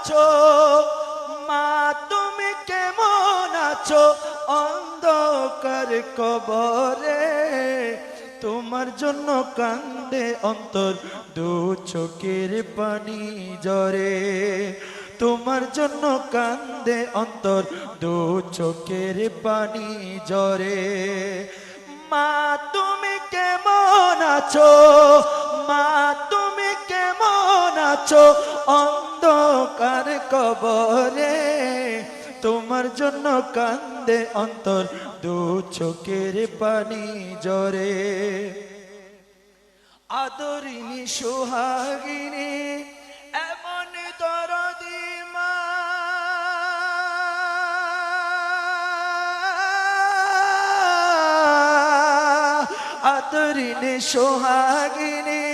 আছো? মা, তুমি কেমন আছো? অন্ধকার কবরে তোমার জন্য কান্দে অন্তর, দু চোখের পানি জরে তোমার জন্য কান্দে অন্তর, দু চোখের পানি জরে মা, তুমি কেমন আছো? মা, তুমি কেমন আছো? অন্ধকার কবরে, তোমার জন্য কান্দে অন্তর, দু চোখের পানি জরে আদরিনী সোহাগিনী, এমন দরদি মা। আদরিনী সোহাগিনী,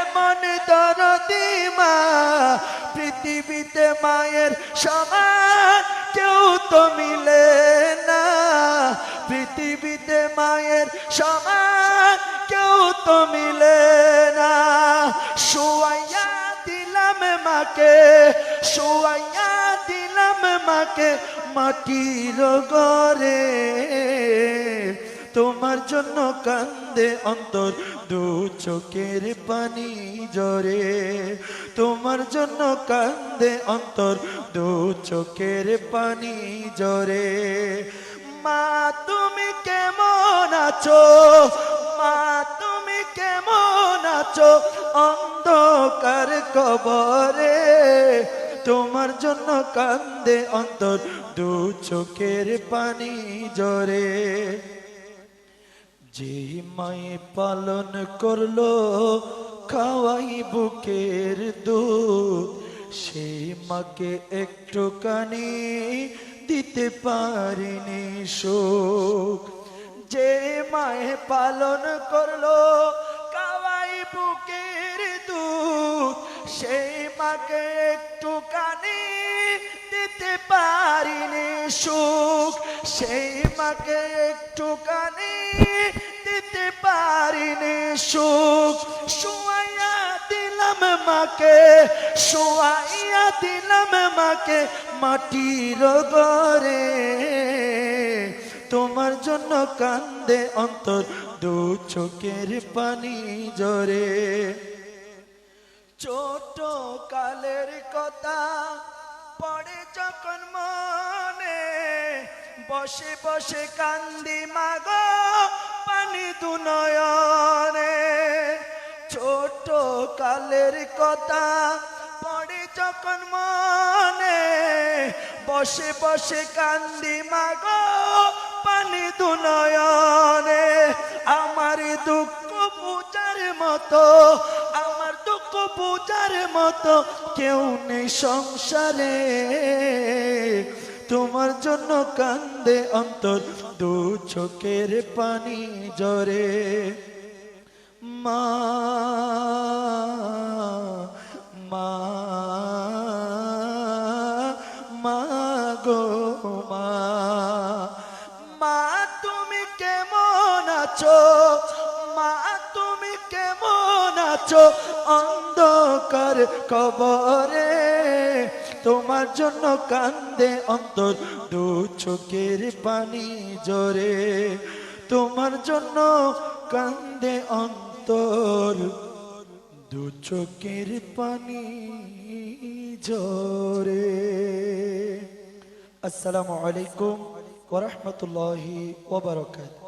এমন দরদি মা পৃথিবীতে মায়ের সমান কেউ তো মিলে না। পৃথিবীতে মায়ের সমান কেউ তো মিলে না। শুয়াইয়া দিলাম মাকে শুয়াইয়া দিলাম মাকে মাটির গরে তোমার জন্য কান্দে অন্তর, দু চোখের পানি জরে তোমার জন্য কান্দে অন্তর, দু চোখের পানি জরে মা, তুমি কেমন আছো? মা, তুমি কেমন আছো? অন্ধকার কবরে। তোমার জন্য কান্দে অন্তর, দু চোখের পানি জরে যে মায়ে পালন করল, খাওয়াই বুকের দুধ। সেই মাকে একটু কানি দিতে পারিনি সুখ। যে মায়ে পালন করল, খাওয়াই বুকের দুধ। সেই মাকে একটু কানি দিতে পারিনি সুখ, সেই মাকে একটু একটুখানি দিতে পারিনি সুখ। শুয়াইয়া দিলাম মাকে শুয়াইয়া দিলাম মাকে মাটির গরে তোমার জন্য কান্দে অন্তর, দু চোখের পানি জরে ছোট কালের কথা পড়ে যখন মনে বসে বসে কান্দি মাগো পানি দু নয়নে ছোট কালের কথা পড়ে যখন মনে, বসে বসে কান্দি মাগো পানি দু নয়নে আমার দুঃখ বুঝার মতো, আমার দুঃখ বুঝার মতো কেউ নেই সংসারে। তোমার জন্য কান্দে অন্তর, দু চোখের পানি জরে মা মা মা গো, মা মা তুমি কেমন আছো? মা তুমি কেমন আছো? অন্ধকার কবরে তোমার জন্য কান্দে অন্তর, দু চোখের পানি জরে তোমার জন্য কান্দে অন্তর, দু চোখের পানি জরে আসসালামু আলাইকুম ওরহমতুল্লাহি ওবরাকাত